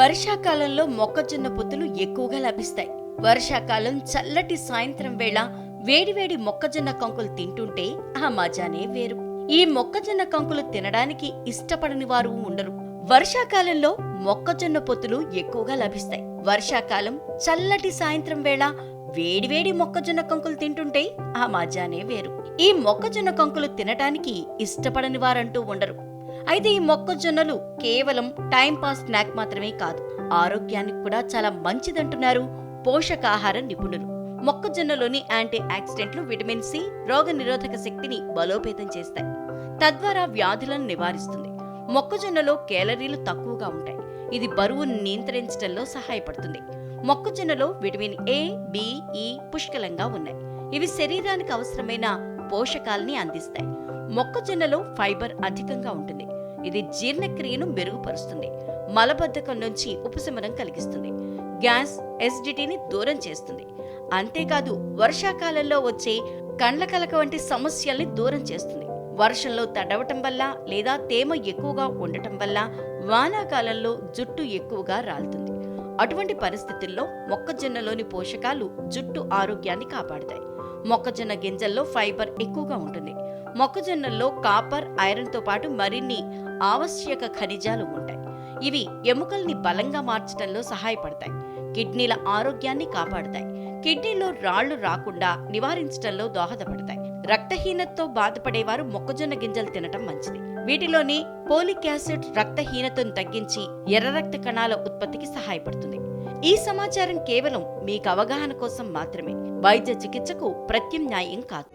వర్షాకాలంలో మొక్కజొన్న పొత్తులు ఎక్కువగా లభిస్తాయి. వర్షాకాలం చల్లటి సాయంత్రం వేళ వేడివేడి మొక్కజొన్న కంకులు తింటుంటే ఆ మజానే వేరు. ఈ మొక్కజొన్న కంకులు తినడానికి ఇష్టపడని వారు ఉండరు. వర్షాకాలంలో మొక్కజొన్న పొత్తులు ఎక్కువగా లభిస్తాయి. వర్షాకాలం చల్లటి సాయంత్రం వేళ వేడివేడి మొక్కజొన్న కంకులు తింటుంటే ఆ మజానే వేరు. ఈ మొక్కజొన్న కంకులు తినటానికి ఇష్టపడని వారంటూ ఉండరు. అయితే ఈ మొక్కజొన్నలు కేవలం టైం పాస్ స్నాక్ మాత్రమే కాదు ఆరోగ్యానికి కూడా చాలా మంచిదంటున్నారు పోషకాహార నిపుణులు. మొక్కజొన్నలోని యాంటీ ఆక్సిడెంట్లు విటమిన్ సి రోగ నిరోధక శక్తిని బలోపేతం చేస్తాయి. తద్వారా వ్యాధులను నివారిస్తుంది. మొక్కజొన్నలో కేలరీలు తక్కువగా ఉంటాయి. ఇది బరువును నియంత్రించడంలో సహాయపడుతుంది. మొక్కజొన్నలో విటమిన్ ఏ బి ఈ పుష్కలంగా ఉన్నాయి. ఇవి శరీరానికి అవసరమైన పోషకాల్ని అందిస్తాయి. మొక్కజొన్నలో ఫైబర్ అధికంగా ఉంటుంది. ఇది జీర్ణక్రియను మెరుగుపరుస్తుంది. మలబద్ధకం నుంచి ఉపశమనం కలిగిస్తుంది. గ్యాస్ ఎసిడిటీని దూరం చేస్తుంది. అంతేకాదు వర్షాకాలంలో వచ్చే కండ్ల కలక వంటి సమస్యల్ని దూరం చేస్తుంది. వర్షంలో తడవటం వల్ల లేదా తేమ ఎక్కువగా ఉండటం వల్ల వానాకాలంలో జుట్టు ఎక్కువగా రాలుతుంది. అటువంటి పరిస్థితుల్లో మొక్కజొన్నలోని పోషకాలు జుట్టు ఆరోగ్యాన్ని కాపాడతాయి. మొక్కజొన్న గింజల్లో ఫైబర్ ఎక్కువగా ఉంటుంది. మొక్కజొన్నల్లో కాపర్ ఐరన్తో పాటు మరిన్ని ఆవశ్యక ఖనిజాలు ఉంటాయి. ఇవి ఎముకల్ని బలంగా మార్చడంలో సహాయపడతాయి. కిడ్నీల ఆరోగ్యాన్ని కాపాడతాయి. కిడ్నీలో రాళ్ళు రాకుండా నివారించడంలో దోహదపడతాయి. రక్తహీనతతో బాధపడేవారు మొక్కజొన్న గింజలు తినటం మంచిది. వీటిలోని పోలిక్ యాసిడ్ రక్తహీనతను తగ్గించి ఎర్ర రక్త కణాల ఉత్పత్తికి సహాయపడుతుంది. ఈ సమాచారం కేవలం మీకు అవగాహన కోసం మాత్రమే. వైద్య చికిత్సకు ప్రత్యామ్నాయం కాదు.